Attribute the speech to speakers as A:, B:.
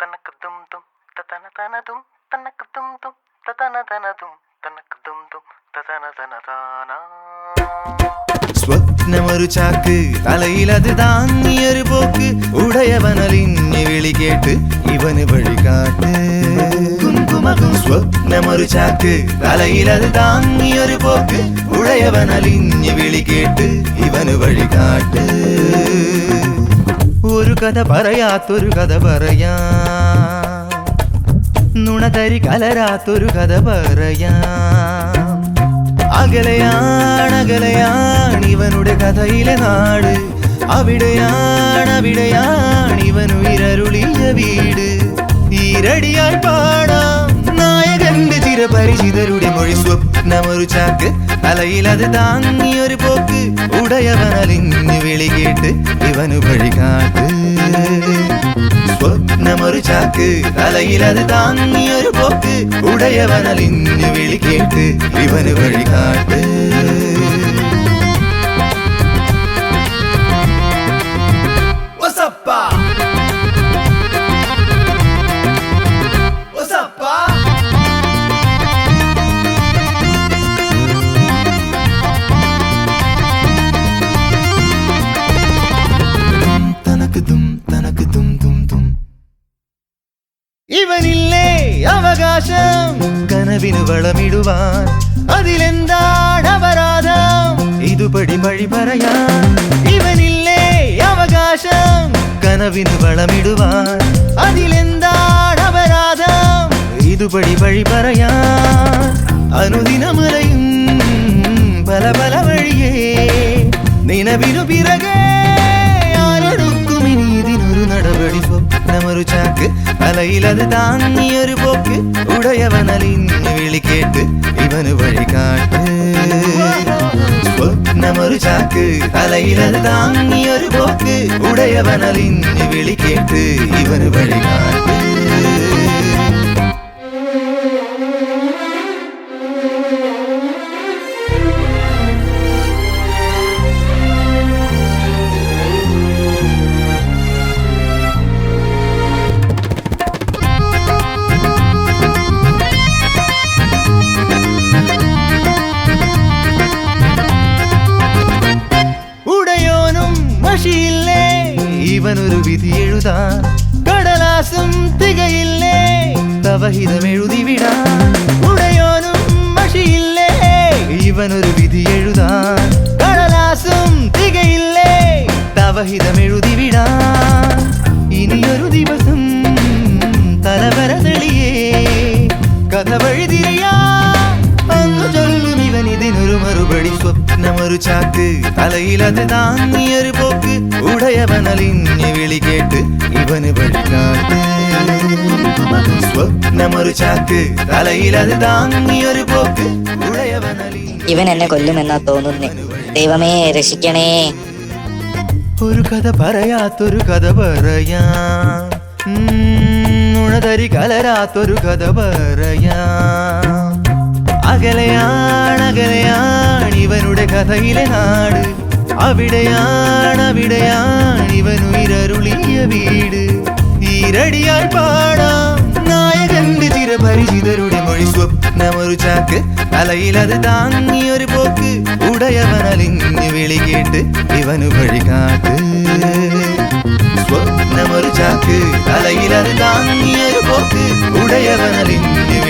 A: തനക്ക് തും തും തതന തന തും തനക്ക് തും തും തതന തന തും തനക്ക് തും തും തതന തന താനാ
B: സ്വപ്നമൊരു ചാക്ക് തലയിലത് താങ്ങിയൊരു പോക്ക് ഉടയവനലിഞ്ഞ് വിളി കേട്ട് ഇവന് വഴികാട്ട് കുങ്കുമകും സ്വപ്നമൊരു ചാക്ക് തലയിലത് താങ്ങിയൊരു പോക്ക് ഉടയവനലിഞ്ഞ് വിളി കേട്ട് ഇവന് വഴികാട്ട് ഒരു കഥ പറയാത്തൊരു കഥ പറയാ നുണതരി കലരാത്തൊരു കഥ പറയാം. അകലെയാണ് അകലെയാണ് ഇവനുടെ കഥയിലെ നാട്. അവിടെയാണ് അവിടെയാണ് ഇവനു ഇരരുളിയ വീട്. ഈരടിയാൽ പാടാം നായകന്റെ ചിരപരിചിതരുടെ മൊഴി സ്വപ്നമൊരു ചാക്ക്. തലയിൽ അത് താങ്ങിയൊരു പോക്ക്. ഉടയവനലിഞ്ഞു വിളി കേട്ട് ഇവനു വഴികാട്ട് சின்னம் ஒரு சாக்கு. தலையில் அது தாங்கி ஒரு போக்கு. உடையவனல் இன்னு வெளி கேட்டு இவனு வழிகாட்டு ഇവനില്ലേ അവകാശം. കനവിന് വളമിടുവാൻ. അതിലെന്താണ് അപരാധം? ഇതുപടി വഴി പറയാൻ. ഇവനില്ലേ? അവകാശം. കനവിന് വളമിടുവാൻ. അതിലെന്താണ് അപരാധം? ഇതുപടി വഴി പറയാൻ. അനുദിനമലയും പല പല വഴിയേ. നിലവിനു പിറകെ அலையில் அதுதான் நீ ஒரு போக்கு. உடையவனலின் விழி கேட்டு இவனு வழிகாட்டு ஒரு சாக்கு அலையில் அதுதான் நீ ஒரு போக்கு. உடையவனலின் விழி கேட்டு இவனு வழிகாட்டு ഇവനൊരു വിധി എഴുതാൻ. കടലാസം തികയില്ലേ തവഹിതം എഴുതി വിടാൻ ഉടയോനും മഷിയില്ലേ ഇവനൊരു വിധി എഴുതാൻ. കടലാസും തികയില്ലേ തവഹിതം എഴുതി വിടാൻ ഇനിയൊരു ദിവസം ഒരു ചാക്ക്. തലയിലത് താങ്ങിയൊരു പോക്ക്. ഉടയവനലിഞ്ഞ് വിളി കേട്ട് ഇവന് വഴികാട്ട്. സ്വപ്നമൊരു ചാക്ക്. തലയിലത് താങ്ങിയൊരു പോക്ക്. ഉടയവനലി
C: ഇവൻ എന്നെ കൊല്ലുമെന്നാ തോന്നുന്നേ. ദൈവമേ രക്ഷിക്കണേ.
B: ഒരു കഥ പറയാത്തൊരു കഥ പറയാ. നുണതരി കലരാത്തൊരു കഥ പറയാം. അകലെയാണ് അകലെയാണ് ഇവനുടെ കഥയിലെ നാട് അവിടെയാണ് അവിടെയാണ് ഇവനു ഇരരുളിയ വീട് ഈരടിയായി പാടാം നായകന്റെ ചിരപരിചിതരുടെ മൊഴി സ്വപ്നമൊരു ചാക്ക് തലയിലത് താങ്ങിയൊരു പോക്ക് ഉടയവനലിഞ്ഞ് വിളി കേട്ട് ഇവനു വഴികാട്ട് സ്വപ്നമൊരു ചാക്ക് തലയിലത് താങ്ങിയൊരു പോക്ക് ഉടയവനലിഞ്ഞ് വിളി കേട്ട് ഇവന് വഴി